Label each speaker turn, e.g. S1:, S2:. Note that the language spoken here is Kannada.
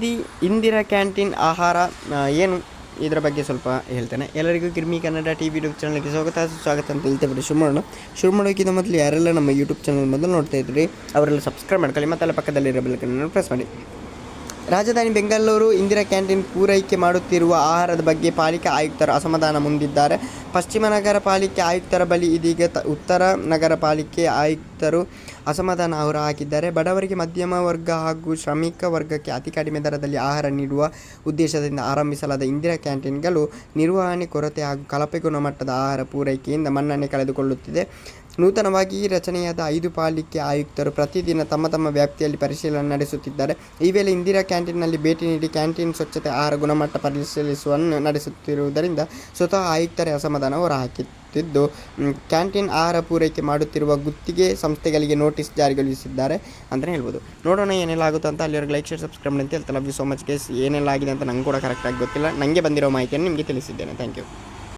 S1: ಇಂದಿ ಇಂದಿರಾ ಕ್ಯಾಂಟೀನ್ ಆಹಾರ ಏನು? ಇದರ ಬಗ್ಗೆ ಸ್ವಲ್ಪ ಹೇಳ್ತೇನೆ. ಎಲ್ಲರಿಗೂ ಕಿರ್ಮಿ ಕನ್ನಡ ಟಿ ವಿ ಯೂಟ್ಯೂಬ್ ಚಾನಲ್ಗೆ ಸ್ವಾಗತ. ಸ್ವಾಗತ ಅಂತ ಹೇಳ್ತೇವೆ ಶುರು ಮಾಡೋಣ ಶುರು ಮಾಡೋಕ್ಕಿಂತ ಮೊದಲು ಯಾರೆಲ್ಲ ನಮ್ಮ ಯೂಟ್ಯೂಬ್ ಚಾನಲ್ ಮೊದಲು ನೋಡ್ತಾ ಇದ್ರಿ ಅವರೆಲ್ಲ ಸಬ್ಸ್ಕ್ರೈಬ್ ಮಾಡ್ಕೊಳ್ಳಿ, ಮತ್ತೆಲ್ಲ ಪಕ್ಕದಲ್ಲಿರೋ ಬೆಲ್ಕನ್ನು ಪ್ರೆಸ್ ಮಾಡಿ. ರಾಜಧಾನಿ ಬೆಂಗಳೂರು ಇಂದಿರಾ ಕ್ಯಾಂಟೀನ್ ಪೂರೈಕೆ ಮಾಡುತ್ತಿರುವ ಆಹಾರದ ಬಗ್ಗೆ ಪಾಲಿಕೆ ಆಯುಕ್ತರು ಅಸಮಾಧಾನ ಮುಂದಿದ್ದಾರೆ. ಪಶ್ಚಿಮ ನಗರ ಪಾಲಿಕೆ ಆಯುಕ್ತರ ಬಳಿ ಇದೀಗ ಉತ್ತರ ನಗರ ಪಾಲಿಕೆ ಆಯುಕ್ತರು ಅಸಮಾಧಾನ ಹೊರ ಹಾಕಿದ್ದಾರೆ. ಬಡವರಿಗೆ ಮಧ್ಯಮ ವರ್ಗ ಹಾಗೂ ಶ್ರಮಿಕ ವರ್ಗಕ್ಕೆ ಅತಿ ಕಡಿಮೆ ದರದಲ್ಲಿ ಆಹಾರ ನೀಡುವ ಉದ್ದೇಶದಿಂದ ಆರಂಭಿಸಲಾದ ಇಂದಿರಾ ಕ್ಯಾಂಟೀನ್ಗಳು ನಿರ್ವಹಣೆ, ಕೊರತೆ ಹಾಗೂ ಕಳಪೆ ಗುಣಮಟ್ಟದ ಆಹಾರ ಪೂರೈಕೆಯಿಂದ ಮನ್ನಣೆ ಕಳೆದುಕೊಳ್ಳುತ್ತಿದೆ. ನೂತನವಾಗಿ ರಚನೆಯಾದ ಐದು ಪಾಲಿಕೆ ಆಯುಕ್ತರು ಪ್ರತಿದಿನ ತಮ್ಮ ತಮ್ಮ ವ್ಯಾಪ್ತಿಯಲ್ಲಿ ಪರಿಶೀಲನೆ ನಡೆಸುತ್ತಿದ್ದಾರೆ. ಈ ವೇಳೆ ಇಂದಿರಾ ಕ್ಯಾಂಟೀನ್ನಲ್ಲಿ ಭೇಟಿ ನೀಡಿ ಕ್ಯಾಂಟೀನ್ ಸ್ವಚ್ಛತೆ ಆಹಾರ ಗುಣಮಟ್ಟ ಪರಿಶೀಲಿಸುವನ್ನು ನಡೆಸುತ್ತಿರುವುದರಿಂದ ಸ್ವತಃ ಆಯುಕ್ತರೇ ಅಸಮಾಧಾನ ಹೊರಹಾಕುತ್ತಿದ್ದು ಕ್ಯಾಂಟೀನ್ ಆಹಾರ ಪೂರೈಕೆ ಮಾಡುತ್ತಿರುವ ಗುತ್ತಿಗೆ ಸಂಸ್ಥೆಗಳಿಗೆ ನೋಟಿಸ್ ಜಾರಿಗೊಳಿಸಿದ್ದಾರೆ ಅಂತಲೇ ಹೇಳ್ಬೋದು. ನೋಡೋಣ ಏನೆಲ್ಲ ಆಗುತ್ತೋ ಅಂತ ಅಲ್ಲಿವರೆಗೆ ಲೈಕ್, ಶೇರ್, ಸಬ್ಸ್ಕ್ರೈಬ್ ಅಂತ ಹೇಳ್ತಾ love you so much case ಏನೆಲ್ಲ ಆಗಿದೆ ಅಂತ ನಂಗೆ ಕೂಡ ಕರೆಕ್ಟಾಗಿ ಗೊತ್ತಿಲ್ಲ. ನನಗೆ ಬಂದಿರೋ ಮಾಹಿತಿಯನ್ನು ನಿಮಗೆ ತಿಳಿಸಿದ್ದೇನೆ. Thank you